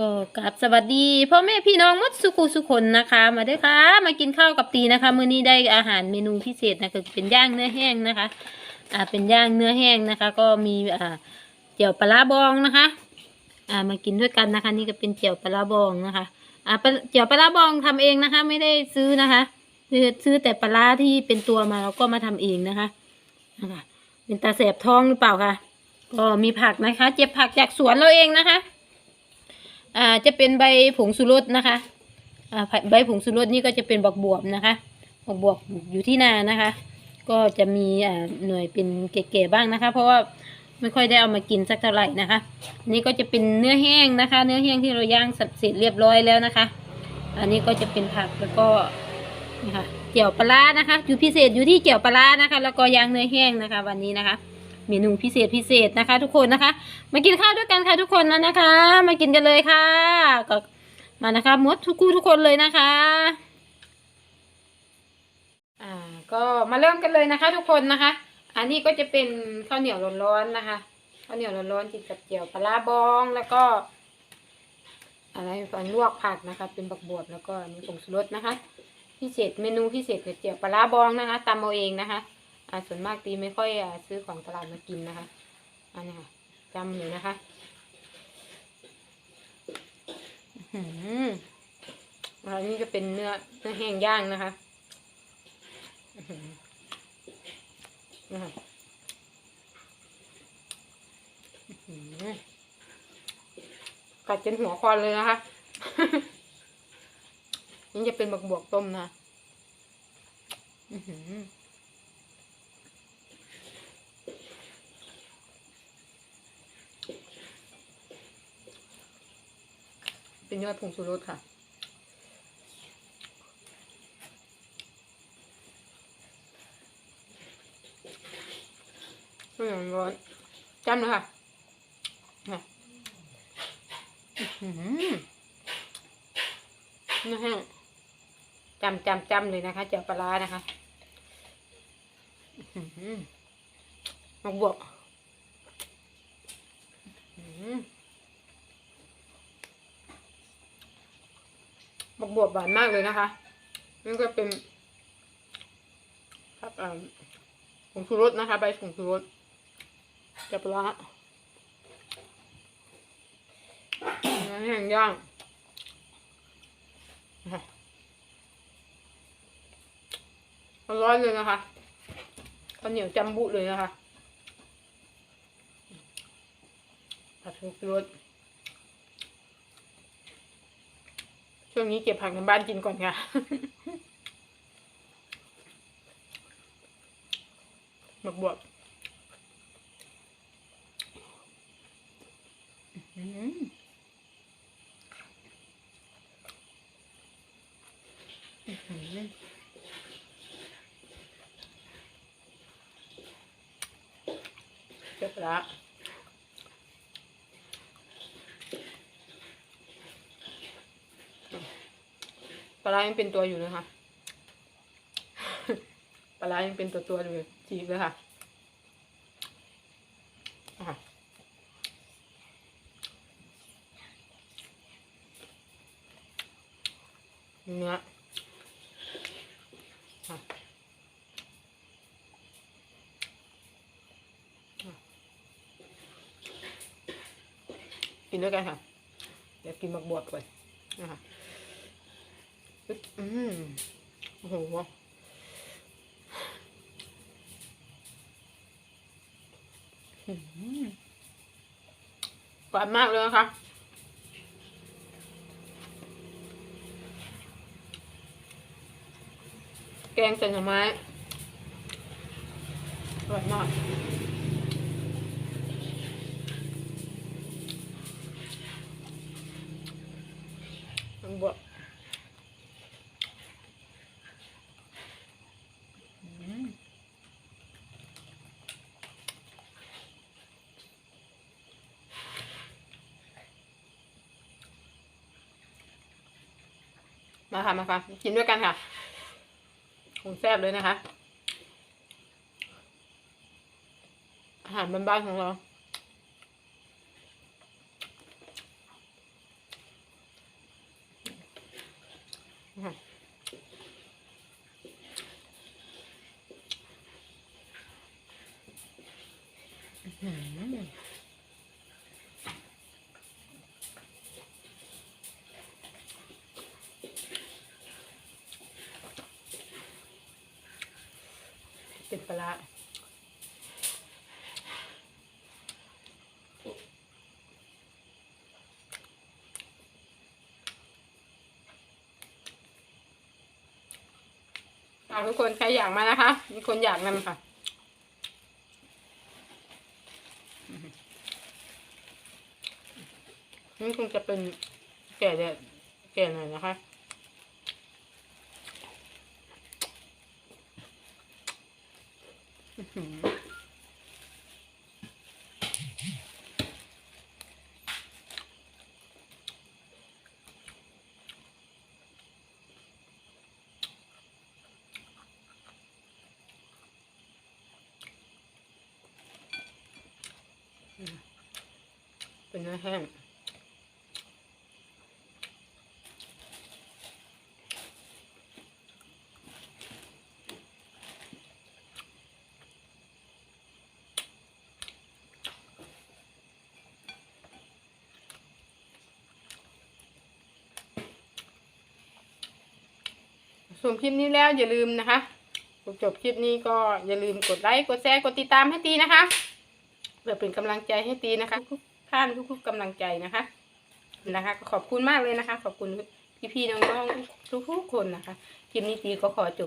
ก็กราบสวัสดีพ่อแม่พี่น้องมดสุขุสุคนนะคะ มาด้อค่ะ มากินข้าวกับตีนะคะมื้อนี้ได้อาหารเมนูพิเศษนะคะเป็นย่างเนื้อแห้งนะคะ อ่าเป็นย่างเนื้อแห้งนะคะ ก็มีอ่าเจียวปลาร้าบองนะคะ อ่ามากินด้วยกันนะคะ นี่ก็เป็นเจียวปลาร้าบองนะคะ อ่าปลาเจียวปลาร้าบองทำเองนะคะ ไม่ได้ซื้อนะคะคือซื้อแต่ปลาร้าที่เป็นตัวมาแล้วก็มาทำเองนะคะนะคะเป็นตาแสบท้องหรือเปล่าคะก็มีผักนะคะ เจ็บผักจากสวนเราเองนะคะ อ่าจะเป็นใบผงสุรสนะคะอ่าใบผงสุรสนี่ก็จะเป็นบักบวบนะคะบักบวบอยู่ที่นานะคะ ก็จะมีอ่าหน่วยเป็นเก๋ๆบ้างนะคะ เพราะว่าไม่ค่อยได้เอามากินสักเท่าไหร่นะคะอันนี่ก็จะเป็นเนื้อแห้งนะคะ เนื้อแห้งที่เราย่างเสร็จเรียบร้อยแล้วนะคะ อันนี้ก็จะเป็นผักแล้วก็นี่ค่ะเจียวปลาร้านะคะอยู่พิเศษอยู่ที่เจียวปลาร้านะคะ แล้วก็ย่างเนื้อแห้งนะคะ วันนี้นะคะ เมนูพิเศษพิเศษนะคะ ทุกคนนะคะ มากินข้าวด้วยกันค่ะทุกคนนะนะคะ มากินกันเลยค่ะก็มานะคะมดทุกคู่ทุกคนเลยนะคะอ่าก็มาเริ่มกันเลยนะคะ ทุกคนนะคะ อันนี้ก็จะเป็นข้าวเหนียวร้อนๆนะคะข้าวเหนียวร้อนๆกินกับเจียวปลาบองแล้วก็อะไรก่อนลวกผักนะคะ เป็นบักบวบแล้วก็อันนี้ผงชูรสนะคะ พิเศษเมนูพิเศษกับเจียวปลาบองนะคะตำเอาเองนะคะ อ่าส่วนมากตีไม่ค่อยอ่าซื้อของตลาดมากินนะคะ อันนี้ค่ะจำเลยนะคะอื้อหืออันนี้จะเป็นเนื้อเนื้อแห้งย่างนะคะอื้อหือนะคะกัดจนหัวควันเลยนะคะ นี่จะเป็นบักบวกต้มนะ อือหือ เป็นยอดผงชูรสค่ะไม่ร้อนร้อนจำเลยค่ะนะฮะจำจำจำเลยนะคะเจียวปลานะคะอื้อหือมาบวก อื้อหือ บักบวบหวานมากเลยนะคะนี่ก็เป็นครับผงชูรสนะคะ ใบผงชูรสจับละแห้งย่างร้อนเลยนะคะข้าวเหนียวจำบุเลยนะคะผัดผงชูรส ช่วงนี้เก็บผักในบ้านกินก่อนค่ะ หมกบวบอื้อหืออื้อหือเจ็บละ ปลาร้ายังเป็นตัวอยู่นะคะ ปลาร้ายังเป็นตัวตัวอยู่จีบเลยค่ะอ่เนื้ออะกินด้วยกันค่ะ เดี๋ยวกินมักบวบก่อนนะคะ อืมโอ้โหหวานมากเลยนะคะแกงใส่หน่อไม้อร่อยมากบวก มาค่ะมาค่ะกินด้วยกันค่ะคงแซ่บเลยนะคะ อาหารบ้านๆของเราอืม เป็นปลาร้าเอาทุกคนใครอยากมานะคะ มีคนอยากนำค่ะ นี่คงจะเป็นแก่แดดแก่หน่อยนะคะ อื้อหือ เป็นเนื้อแห้ง ส่วนคลิปนี้แล้วอย่าลืมนะคะจบคลิปนี้ก็อย่าลืมกดไลค์กดแชร์กดติดตามให้ตีนะคะเพื่อเป็นกำลังใจให้ตีนะคะทุกท่านทุกๆกำลังใจนะคะนะคะขอบคุณมากเลยนะคะ ขอบคุณพี่ๆน้องๆทุกๆคนนะคะคลิปนี้ตีก็ขอจบ